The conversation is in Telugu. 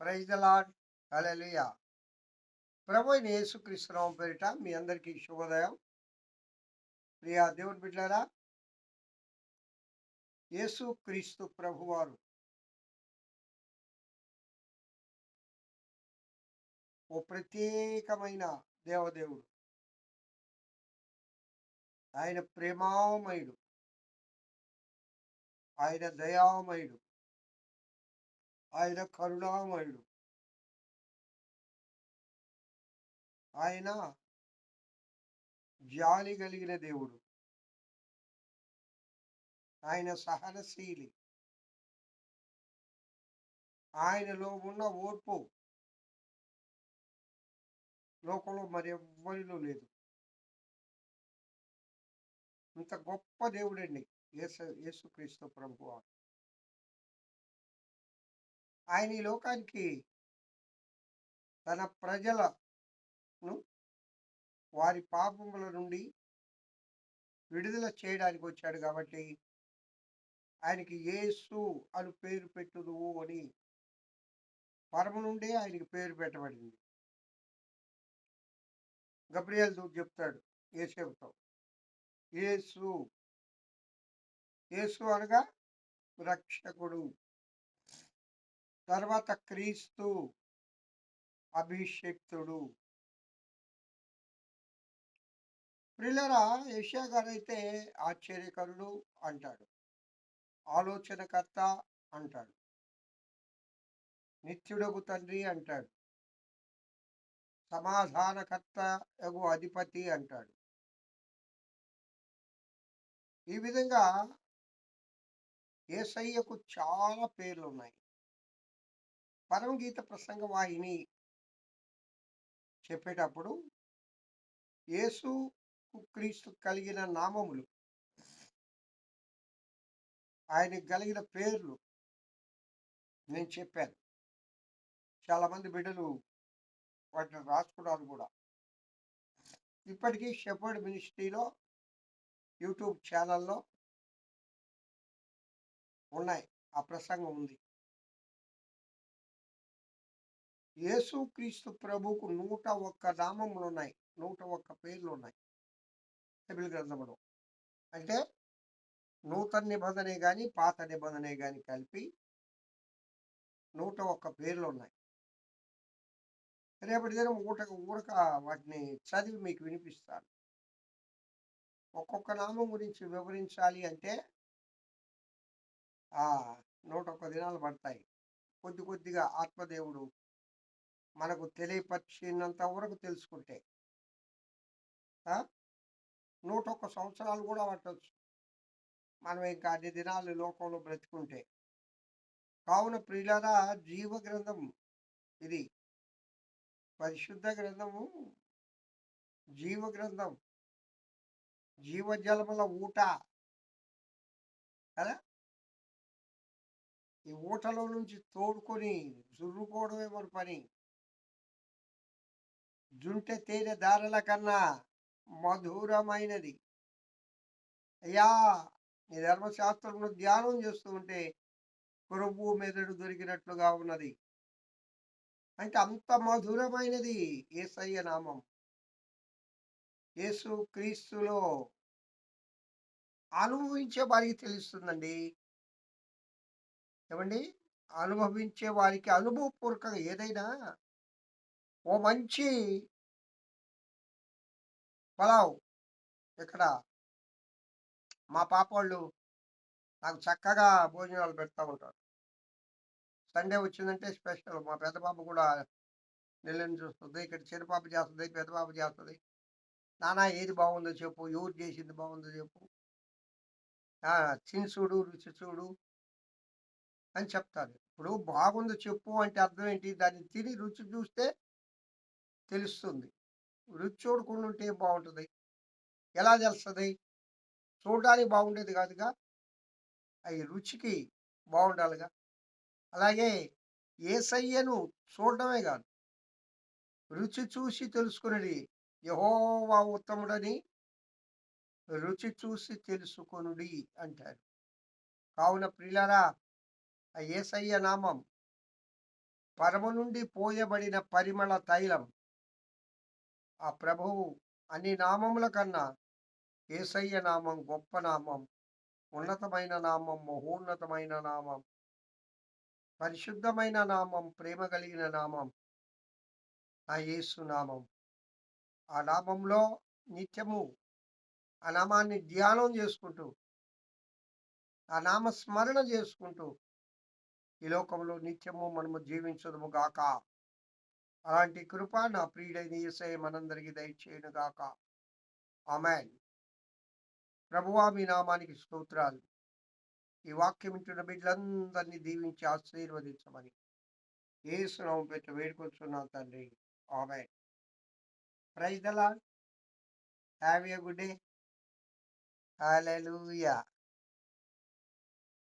Praise the lord hallelujah. ప్రభు అయిన పేరిట మీ అందరికీ శుభోదయం. ప్రియా దేవుని బిడ్డారా యేసుక్రీస్తు ప్రభువారు. ఓ ప్రత్యేకమైన దేవదేవుడు. ఆయన ప్రేమామయుడు. ఆయన దయామయుడు. ఆయన కరుణామయుడు. ఆయన జాలి కలిగిన దేవుడు. ఆయన సహనశీలి. ఆయనలో ఉన్న ఓర్పు లోకంలో మరెవ్వరిలో లేదు. ఇంత గొప్ప దేవుడండి. యేసు యేసుక్రీస్తు ప్రభు ఆయన ఈ లోకానికి తన ప్రజలను వారి పాపముల నుండి విడుదల చేయడానికి వచ్చాడు కాబట్టి ఆయనకి యేసు అని పేరు పెట్టుదువు అని పరమ నుండే ఆయనకి పేరు పెట్టబడింది. గబ్రియల్ దూత చెప్తాడు ఏసేపుతో యేసు యేసు అనగా రక్షకుడు. తర్వాత క్రీస్తు అభిషేక్తుడు. ప్రిలరా ఏషియా గారు అయితే ఆశ్చర్యకరుడు అంటాడు. ఆలోచనకర్త అంటాడు. నిత్యుడగు తండ్రి అంటాడు. సమాధానకర్త యగు అధిపతి అంటాడు. ఈ విధంగా ఏసయ్యకు చాలా పేర్లు ఉన్నాయి పరమగీత ప్రసంగ వాహిని చెప్పేటప్పుడు యేసు క్రీస్తు కలిగిన నామములు. ఆయనకు కలిగిన పేర్లు నేను చెప్పాను. చాలామంది బిడ్డలు వాటిని రాసుకున్నారు కూడా. ఇప్పటికీ షెఫర్డ్ మినిస్ట్రీలో యూట్యూబ్ ఛానల్లో ఉన్నాయి. ఆ ప్రసంగం ఉంది. యేసుక్రీస్తు ప్రభుకు నూట ఒక్క నామములు ఉన్నాయి నూట ఒక్క పేర్లు ఉన్నాయి బైబిల్ గ్రంథంలో. అంటే నూతన నిబంధనే కానీ పాత నిబంధనే కానీ కలిపి నూట ఒక్క పేర్లు ఉన్నాయి రేపటి దినం ఊట ఊరక వాటిని చదివి మీకు వినిపిస్తాను. ఒక్కొక్క నామం గురించి వివరించాలి అంటే నూట ఒక్క దినాలు పడతాయి. కొద్ది కొద్దిగా ఆత్మదేవుడు మనకు తెలియపరిచినంత వరకు తెలుసుకుంటే నూట ఒక్క సంవత్సరాలు కూడా పట్టవచ్చు మనం ఇంకా అన్ని దినాలు లోకంలో బ్రతుకుంటే. కావున ప్రియులారా జీవ గ్రంథం ఇది. పరిశుద్ధ గ్రంథము జీవ గ్రంథం. జీవజలముల ఊట. కదా? ఈ ఊటలో నుంచి తోడుకొని జుర్రుకోవడమే మన పని. జుంటె తేనె దారల కన్నా మధురమైనది. అయ్యా నీ ధర్మశాస్త్రంలో ధ్యానం చేస్తూ ఉంటే ప్రభు మెదడు దొరికినట్లుగా ఉన్నది. అంటే అంత మధురమైనది ఏసయ్య నామం. యేసు క్రీస్తులో అనుభవించే వారికి తెలుస్తుందండి. ఏమండి? అనుభవించే వారికి అనుభవపూర్వకంగా ఏదైనా ఓ మంచి పలావ్ ఇక్కడ. మా పాప వాళ్ళు నాకు చక్కగా భోజనాలు పెడతా ఉంటారు. సండే వచ్చిందంటే స్పెషల్. మా పెద్ద పాప కూడా నెల్లని చూస్తుంది ఇక్కడ చిన్నపాప చేస్తుంది పెద్ద పాప చేస్తుంది. నానా ఏది బాగుందో చెప్పు. ఎవరు చేసింది బాగుందో చెప్పు. తిని చూడు రుచి చూడు అని చెప్తారు. ఇప్పుడు బాగుందో చెప్పు అంటే అర్థం ఏంటి? దాన్ని తిని రుచి చూస్తే తెలుస్తుంది. రుచి చూడకుండా ఉంటే బాగుంటుంది ఎలా తెలుస్తుంది? చూడడానికి బాగుండేది కాదుగా? అవి రుచికి బాగుండాలిగా అలాగే ఏసయ్యను చూడడమే కాదు. రుచి చూసి తెలుసుకునేది యహోవా ఉత్తముడని రుచి చూసి తెలుసుకొనుడి అంటారు. కావున ప్రియులారా ఆ ఏసయ్య నామం పరమ నుండి పోయబడిన పరిమళ తైలం. ఆ ప్రభువు అన్ని నామముల కన్నా ఏసయ్య నామం గొప్ప నామం ఉన్నతమైన నామం మహోన్నతమైన నామం పరిశుద్ధమైన నామం ప్రేమ కలిగిన నామం ఆ యేసు నామం. ఆ నామంలో నిత్యము ఆ నామాన్ని ధ్యానం చేసుకుంటూ ఆ నామ స్మరణ చేసుకుంటూ ఈ లోకంలో నిత్యము మనము జీవించదుము గాక. అలాంటి కృప నా ప్రియుడైన ఈసే మనందరికీ దయచేయను గాక. ఆమెన్. ప్రభువా మీ నామానికి స్తోత్రాలు. ఈ వాక్యం వింటున్న బిడ్డలందరినీ దీవించి ఆశీర్వదించమని ఏసునామం పెట్టి వేడుకొచ్చున్నాను తండ్రి. ఆమె praise the lord have a good day. Hallelujah